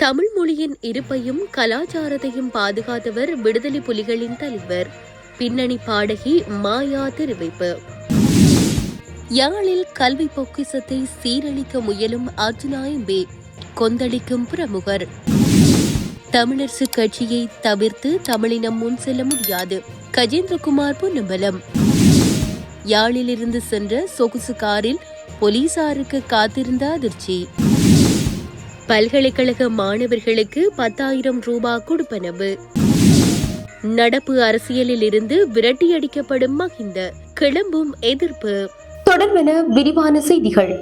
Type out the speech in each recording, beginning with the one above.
தமிழ் மொழியின் இருப்பையும் கலாச்சாரத்தையும் பாதுகாத்தவர் விடுதலை புலிகளின் தலைவர். பின்னணி பாடகி மாயா தெரிவிப்பு. யாழில் கல்வி பொக்கிசத்தை சீரழிக்க முயலும் அர்ஜுனா பே. கொந்தளிக்கும் பிரமுகர். தமிழரசு கட்சியை தவிர்த்து தமிழினம் முன் செல்ல முடியாது. கஜேந்திரகுமார் பொன்னம்பலம். யாழிலிருந்து சென்ற சொகுசு காரில் போலீசாருக்கு காத்திருந்த அதிர்ச்சி. பல்கலைக்கழக மாணவர்களுக்கு பத்தாயிரம் ரூபாய் கொடுப்பனவு. நடப்பு அரசியலில் இருந்து விரட்டியடிக்கப்படும் மகிந்த கிளம்பும் எதிர்ப்பு. தொடர்பென விரிவான செய்திகள்.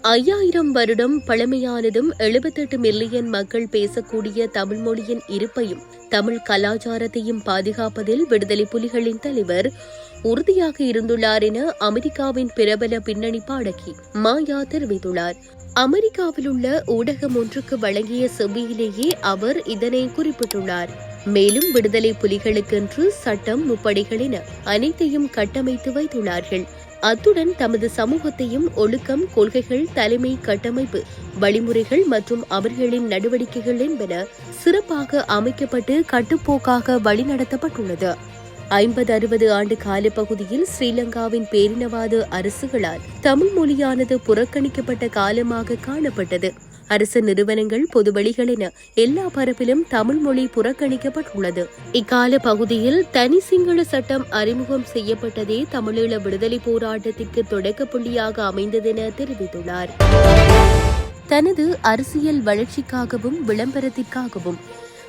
ஐயாயிரம் வருடம் பழமையானதும் எழுபத்தெட்டு மில்லியன் மக்கள் பேசக்கூடிய தமிழ் மொழியின் இருப்பையும் தமிழ் கலாச்சாரத்தையும் பாதுகாப்பதில் விடுதலை புலிகளின் தலைவர் உறுதியாக இருந்துள்ளார் என அமெரிக்காவின் பிரபல பின்னணி பாடகி மாயா தெரிவித்துள்ளார். அமெரிக்காவில் உள்ள ஊடகம் ஒன்றுக்கு வழங்கிய செவ்வியிலேயே அவர் இதனை குறிப்பிட்டுள்ளார். மேலும் விடுதலை புலிகளுக்கென்று சட்டம் முப்படைகள் என அனைத்தையும் கட்டமைத்து வைத்துள்ளார்கள். அத்துடன் தமது சமூகத்தையும் ஒழுக்கம் கொள்கைகள் தலைமை கட்டமைப்பு வழிமுறைகள் மற்றும் அவர்களின் நடவடிக்கைகள் என்பன சிறப்பாக அமைக்கப்பட்டு கட்டுப்போக்காக வழிநடத்தப்பட்டுள்ளது. ஐம்பது அறுபது ஆண்டு காலப்பகுதியில் ஸ்ரீலங்காவின் பேரினவாத அரசுகளால் தமிழ் மொழியானது புறக்கணிக்கப்பட்ட காலமாக காணப்பட்டது. அரசு நிறுவனங்கள் பொதுவெளிகள் என எல்லா பரப்பிலும் தமிழ் மொழி புறக்கணிக்கப்பட்டுள்ளது. இக்கால பகுதியில் தனி சிங்கள சட்டம் அறிமுகம் செய்யப்பட்டதே தமிழீழ விடுதலை போராட்டத்திற்கு தொடக்க புள்ளியாக அமைந்ததென தெரிவித்துள்ளார். தனது அரசியல் வளர்ச்சிக்காகவும் விளம்பரத்திற்காகவும்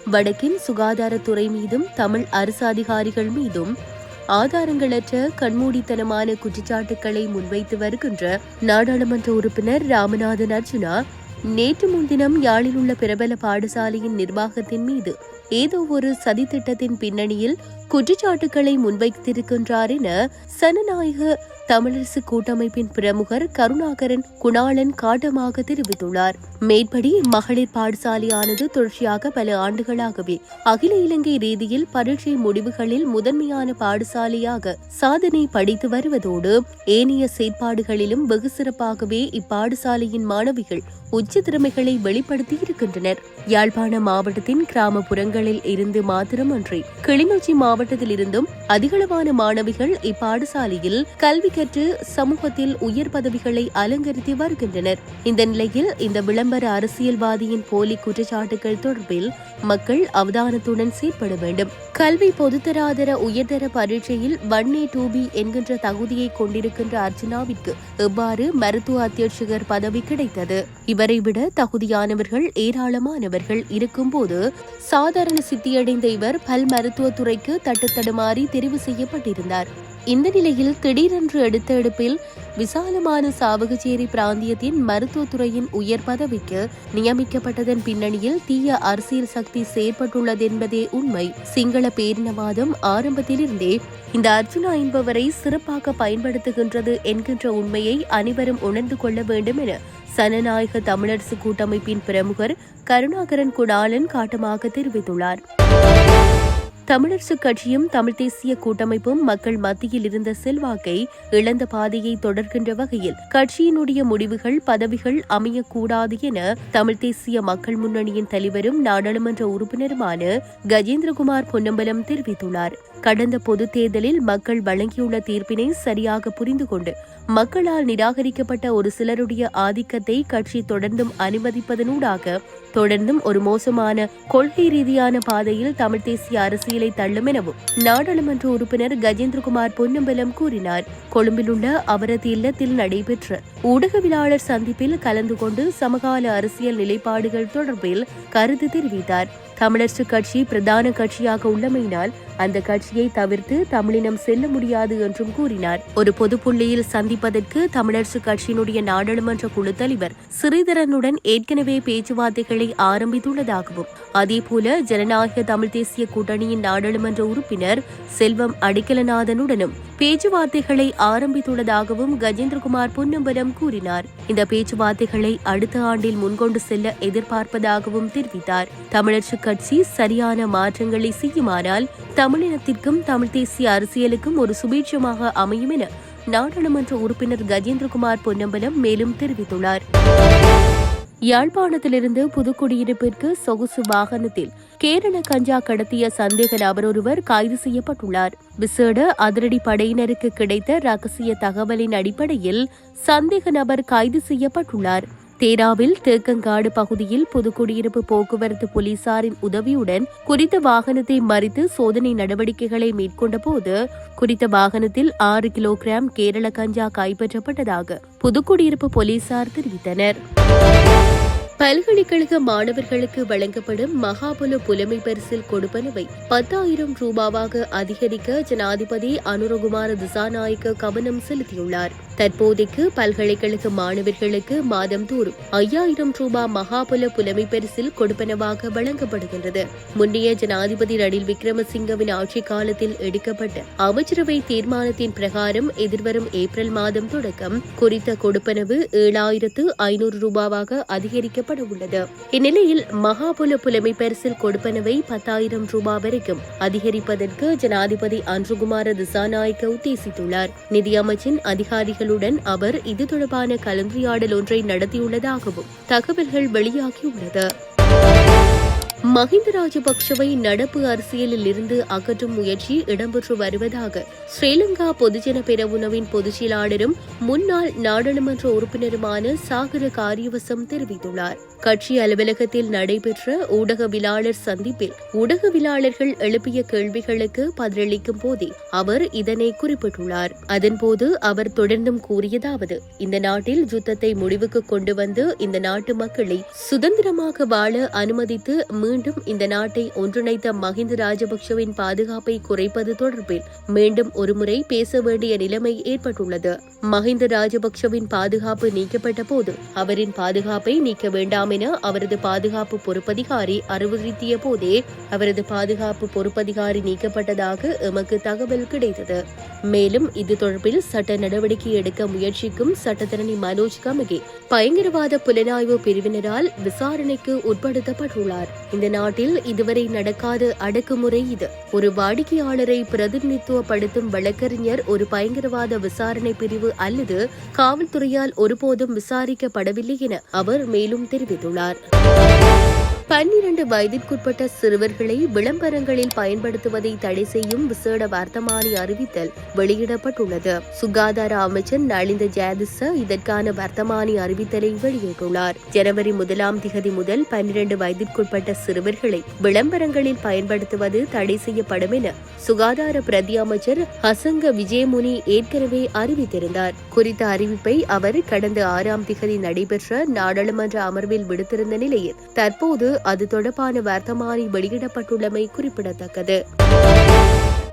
வடக்கின் சுகாதாரத்துறை மீதும் தமிழ் அரசு அதிகாரிகள் மீதும் ஆதாரங்களற்ற கண்மூடித்தனமான குற்றச்சாட்டுக்களை முன்வைத்து வருகின்ற நாடாளுமன்ற உறுப்பினர் ராமநாதன் அர்ஜுனா நேற்று முன்தினம் யாழில் உள்ள பிரபல பாடசாலையின் நிர்வாகத்தின் மீது ஏதோ ஒரு சதித்திட்டத்தின் பின்னணியில் குற்றச்சாட்டுக்களை முன்வைத்திருக்கின்றார் என சனநாயக தமிழரசு கூட்டமைப்பின் பிரமுகர் கருணாகரன் குணாளன் காட்டமாக தெரிவித்துள்ளார். மேற்படி மகளிர் பாடசாலையானது தொடர்ச்சியாக பல ஆண்டுகளாகவே அகில இலங்கை ரீதியில் பரீட்சை முடிவுகளில் முதன்மையான பாடசாலையாக சாதனை படித்து வருவதோடு ஏனைய செயற்பாடுகளிலும் வெகு சிறப்பாகவே இப்பாடசாலையின் மாணவிகள் உச்ச திறமைகளை வெளிப்படுத்தி இருக்கின்றனர். யாழ்ப்பாண மாவட்டத்தின் கிராமப்புறங்களில் இருந்து மாத்திரமன்றி கிளிநொச்சி மாவட்டத்தில் இருந்தும் அதிகளவான மாணவிகள் இப்பாடசாலையில் கல்வி பங்கேற்று சமூகத்தில் உயர் பதவிகளை அலங்கரித்து வருகின்றனர். இந்த நிலையில் இந்த விளம்பர அரசியல்வாதியின் போலி குற்றச்சாட்டுகள் தொடர்பில் மக்கள் அவதானத்துடன் செயற்பட வேண்டும். கல்வி பொதுத்தராதர உயர்தர பரீட்சையில் ஒன் ஏ டூ பி என்கின்ற தகுதியை கொண்டிருக்கின்ற அர்ச்சனாவிற்கு எவ்வாறு மருத்துவ அத்தியட்சகர் பதவி கிடைத்தது? இவரை விட தகுதியானவர்கள் ஏராளமானவர்கள் இருக்கும்போது சாதாரண சித்தியடைந்த இவர் பல் மருத்துவத்துறைக்கு தட்டுத்தடுமாறி தெரிவு செய்யப்பட்டிருந்தார். இந்த நிலையில் திடீரென்று எடுத்த எடுப்பில் விசாலமான சாவகச்சேரி பிராந்தியத்தின் மருத்துவத்துறையின் உயர் பதவிக்கு நியமிக்கப்பட்டதன் பின்னணியில் தீய அரசியல் சக்தி செயற்பட்டுள்ளது என்பதே உண்மை. சிங்கள பேரினவாதம் ஆரம்பத்திலிருந்தே இந்த அர்ஜுனா என்பவரை சிறப்பாக பயன்படுத்துகின்றது என்கின்ற உண்மையை அனைவரும் உணர்ந்து கொள்ள வேண்டும் என சனநாயக தமிழரசு கூட்டமைப்பின் பிரமுகர் கருணாகரன் குடாலன் காட்டமாக தெரிவித்துள்ளார். தமிழரசு கட்சியும் தமிழ் தேசிய கூட்டமைப்பும் மக்கள் மத்தியில் இருந்த செல்வாக்கை இழந்த பாதையை தொடர்கின்ற வகையில் கட்சியினுடைய முடிவுகள் பதவிகள் அமையக்கூடாது என தமிழ் தேசிய மக்கள் முன்னணியின் தலைவரும் நாடாளுமன்ற உறுப்பினருமான கஜேந்திரகுமார் பொன்னம்பலம் தெரிவித்துள்ளார். கடந்த பொது தேர்தலில் மக்கள் வழங்கியுள்ள தீர்ப்பினை சரியாக புரிந்து கொண்டு மக்களால் நிராகரிக்கப்பட்ட ஒரு சிலருடைய ஆதிக்கத்தை கட்சி தொடர்ந்தும் அனுமதிப்பதனூடாக தொடர்ந்தும் ஒரு மோசமான கொள்கை ரீதியான பாதையில் தமிழ் தேசிய அரசியலை தள்ளும் எனவும் நாடாளுமன்ற உறுப்பினர் கஜேந்திரகுமார் பொன்னம்பலம் கூறினார். கொழும்பில் உள்ள அவரது இல்லத்தில் நடைபெற்ற ஊடகவியலாளர் சந்திப்பில் கலந்து கொண்டு சமகால அரசியல் நிலைப்பாடுகள் தொடர்பில் கருத்து தெரிவித்தார். தமிழரசு கட்சி பிரதான கட்சியாக உள்ளமையினால் அந்த கட்சியை தவிர்த்து தமிழினம் செல்ல முடியாது என்றும் கூறினார். ஒரு பொது புள்ளியில் சந்திப்பதற்கு தமிழரசு கட்சியினுடைய நாடாளுமன்ற குழு தலைவர் ஸ்ரீதரனுடன் ஏற்கனவே பேச்சுவார்த்தைகளை ஆரம்பித்துள்ளதாகவும் அதேபோல ஜனநாயக தமிழ் தேசிய கூட்டணியின் நாடாளுமன்ற உறுப்பினர் செல்வம் அடிக்கலநாதனுடனும் பேச்சுவார்த்தைகளை ஆரம்பித்துள்ளதாகவும் கஜேந்திரகுமார் பொன்னம்பலம் கூறினார். இந்த பேச்சுவார்த்தைகளை அடுத்த ஆண்டில் முன்கொண்டு செல்ல எதிர்பார்ப்பதாகவும் தெரிவித்தார். தமிழர் கட்சி சரியான மாற்றங்களை செய்யுமானால் தமிழினத்திற்கும் தமிழ் தேசிய அரசியலுக்கும் ஒரு சுபீட்சமாக அமையும் என நாடாளுமன்ற உறுப்பினர் கஜேந்திரகுமார் பொன்னம்பலம் மேலும் தெரிவித்துள்ளார். யாழ்ப்பாணத்திலிருந்து புதுக்குடியிருப்பிற்கு சொகுசு வாகனத்தில் கேரள கஞ்சா கடத்திய சந்தேக நபர் ஒருவர் கைது செய்யப்பட்டுள்ளார். விசேட அதிரடி படையினருக்கு கிடைத்த ரகசிய தகவலின் அடிப்படையில் சந்தேக நபர் கைது செய்யப்பட்டுள்ளார். தேராவில் தேக்கங்காடு பகுதியில் புதுக்குடியிருப்பு போக்குவரத்து போலீசாரின் உதவியுடன் குறித்த வாகனத்தை மறித்து சோதனை நடவடிக்கைகளை மேற்கொண்ட போது குறித்த வாகனத்தில் ஆறு கிலோகிராம் கேரள கஞ்சா கைப்பற்றப்பட்டதாக புதுக்குடியிருப்பு போலீசார் தெரிவித்தனர். பல்கலைக்கழக மாணவர்களுக்கு வழங்கப்படும் மகாபல புலமை பரிசில் கொடுப்பனவை பத்தாயிரம் ரூபாவாக அதிகரிக்க ஜனாதிபதி அனுரகுமார திசாநாயக்க கவனம் செலுத்தியுள்ளார். தற்போதைக்கு பல்கலைக்கழக மாணவர்களுக்கு மாதம்தோறும் ஐயாயிரம் ரூபாய் மகாபல புலமை பரிசில் கொடுப்பனவாக வழங்கப்படுகின்றது. முன்னைய ஜனாதிபதி ரணில் விக்ரமசிங்கவின் ஆட்சி காலத்தில் எடுக்கப்பட்ட அமைச்சரவை தீர்மானத்தின் பிரகாரம் எதிர்வரும் ஏப்ரல் மாதம் தொடக்கம் குறித்த கொடுப்பனவு ஏழாயிரத்து ஐநூறு ரூபாவாக அதிகரிக்கப்பட உள்ளது. இந்நிலையில் மகாபல புலமை பரிசில் கொடுப்பனவை பத்தாயிரம் ரூபாய் வரைக்கும் அதிகரிப்பதற்கு ஜனாதிபதி அன்றுகுமார திசாநாயக்க உத்தேசித்துள்ளார். நிதியமைச்சின் அதிகாரிகள் அதிகாரிகளுடன் அவர் இது தொடர்பான கலந்துரையாடல் ஒன்றை நடத்தியுள்ளதாகவும் தகவல்கள் வெளியாகியுள்ளது. மஹிந்த ராஜபக்ஷவை நடப்பு அரசியலில் இருந்து அகற்றும் முயற்சி இடம்பெற்று வருவதாக ஸ்ரீலங்கா பொதுஜன பெரமுனவின் பொதுச் செயலாளரும் முன்னாள் நாடாளுமன்ற உறுப்பினருமான சாகர காரியவசம் தெரிவித்துள்ளார். கட்சி அலுவலகத்தில் நடைபெற்ற ஊடகவியலாளர் சந்திப்பில் ஊடகவியலாளர்கள் எழுப்பிய கேள்விகளுக்கு பதிலளிக்கும் போதே அவர் இதனை குறிப்பிட்டுள்ளார். அதன்போது அவர் தொடர்ந்தும் கூறியதாவது இந்த நாட்டில் யுத்தத்தை முடிவுக்கு கொண்டு வந்து இந்த நாட்டு மக்களை சுதந்திரமாக வாழ அனுமதித்து மீண்டும் இந்த நாட்டை ஒன்றிணைத்த மஹிந்த ராஜபக்சவின் பாதுகாப்பை குறைப்பது தொடர்பில் மீண்டும் ஒருமுறை பேச வேண்டிய நிலைமை ஏற்பட்டுள்ளது. மஹிந்த ராஜபக்சவின் பாதுகாப்பு நீக்கப்பட்ட போது அவரின் பாதுகாப்பை நீக்க வேண்டாம் என அவரது பாதுகாப்பு பொறுப்பதிகாரி அறிவுறுத்திய போதே அவரது பாதுகாப்பு பொறுப்பதிகாரி நீக்கப்பட்டதாக எமக்கு தகவல் கிடைத்தது. மேலும் இது தொடர்பில் சட்ட நடவடிக்கை எடுக்க முயற்சிக்கும் சட்டத்தரணி மனோஜ் கமகே பயங்கரவாத புலனாய்வு பிரிவினரால் விசாரணைக்கு உட்படுத்தப்பட்டுள்ளார். இந்த நாட்டில் இதுவரை நடக்காத அடக்குமுறை இது. ஒரு வாடிக்கையாளரை பிரதிநிதித்துவப்படுத்தும் வழக்கறிஞர் ஒரு பயங்கரவாத விசாரணை பிரிவு அல்லது காவல்துறையால் ஒருபோதும் விசாரிக்கப்படவில்லை என அவர் மேலும் தெரிவித்துள்ளார். பன்னிரண்டு வயதிற்குட்பட்ட சிறுவர்களை விளம்பரங்களில் பயன்படுத்துவதை தடை செய்யும் விசேட வர்த்தமானி அறிவித்தல் வெளியிடப்பட்டுள்ளது. சுகாதார அமைச்சர் நலிந்த ஜாதிச இதற்கான வர்த்தமானி அறிவித்தலை வெளியிட்டுள்ளார். ஜனவரி முதலாம் திகதி முதல் பன்னிரண்டு வயதிற்குட்பட்ட சிறுவர்களை விளம்பரங்களில் பயன்படுத்துவது தடை செய்யப்படும் என சுகாதார பிரதி அமைச்சர் ஹசங்க விஜயமுனி ஏற்கனவே அறிவித்திருந்தார். குறித்த அறிவிப்பை அவர் கடந்த ஆறாம் திகதி நடைபெற்ற நாடாளுமன்ற அமர்வில் விடுத்திருந்த நிலையில் தற்போது அது தொடர்பான வர்த்தமானி வெளியிடப்பட்டுள்ளமை குறிப்பிடத்தக்கது.